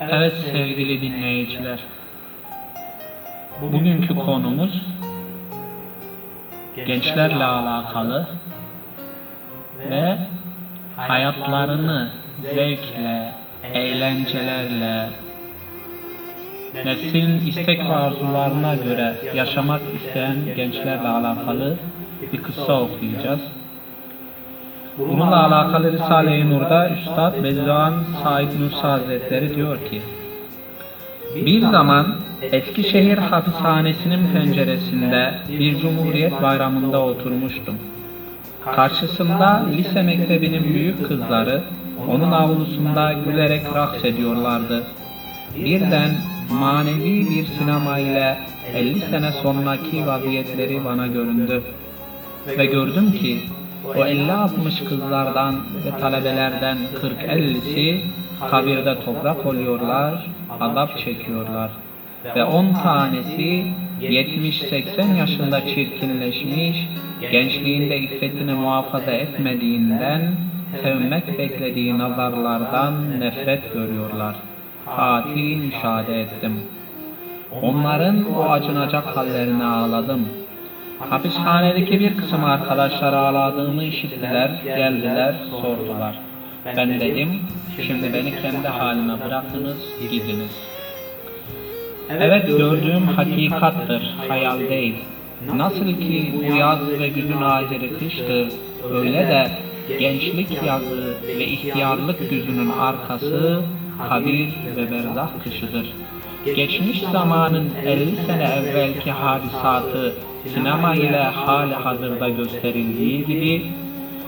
Evet sevgili dinleyiciler. Bugünkü konumuz gençlerle alakalı ve hayatlarını zevkle, eğlencelerle, neslin istek ve arzularına göre yaşamak isteyen gençlerle alakalı bir kıssa okuyacağız. Bununla alakalı Risale-i Nur'da Üstad Bediüzzaman Said Nursi Hazretleri diyor ki Bir zaman Eskişehir hapishanesinin penceresinde bir Cumhuriyet bayramında oturmuştum. Karşısında lise mektebinin büyük kızları onun avlusunda gülerek raks ediyorlardı. Birden manevi bir sinema ile 50 sene sonraki vaziyetleri bana göründü. Ve gördüm ki o 50-60 kızlardan ve talebelerden 40-50'si kabirde toprak oluyorlar, azap çekiyorlar. Ve 10 tanesi 70-80 yaşında çirkinleşmiş, gençliğinde iffetini muhafaza etmediğinden, sevmek beklediği nazarlardan nefret görüyorlar. Fatih müşahede ettim. Onların o acınacak hallerine ağladım. Hapishanedeki bir kısım arkadaşlar ağladığımı işittiler, geldiler, sordular. Ben dedim, şimdi beni kendi halime bırakınız, gidiniz. Evet gördüğüm hakikattır, hayal değil. Nasıl ki bu yaz ve güzün acili kıştır, öyle de gençlik yazı ve ihtiyarlık güzünün arkası kabir ve berzah kışıdır. Geçmiş zamanın 50 sene evvelki hadisatı sinema ile hali hazırda gösterildiği gibi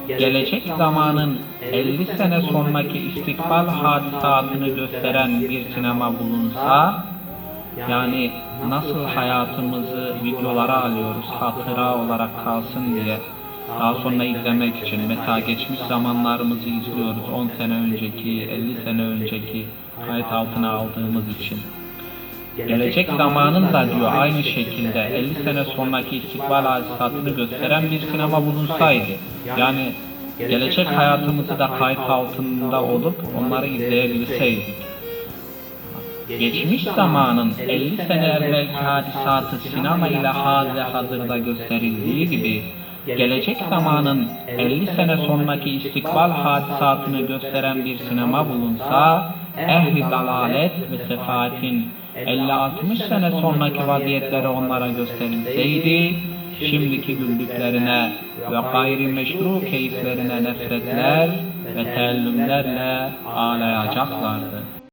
gelecek zamanın 50 sene sonraki istikbal hadisatını gösteren bir sinema bulunsa yani nasıl hayatımızı videolara alıyoruz hatıra olarak kalsın diye daha sonra izlemek için mesela geçmiş zamanlarımızı izliyoruz 10 sene önceki 50 sene önceki kayıt altına aldığımız için Gelecek zamanın da diyor aynı şekilde 50 sene sonraki istikbal hadisatını gösteren bir sinema bulunsaydı. Yani gelecek hayatımızı da kayıt altında olup onları izleyebilseydik. Geçmiş zamanın 50 sene evvelki hadisatı sinema ile hali hazırda gösterildiği gibi gelecek zamanın 50 sene sonraki istikbal hadisatını gösteren bir sinema bulunsa ehli dalalet ve sefaatin 50-60 sene sonraki vaziyetleri onlara gösterilseydi, şimdiki güldüklerine ve gayri meşru keyiflerine nefretler ve teellümlerle ağlayacaklardı.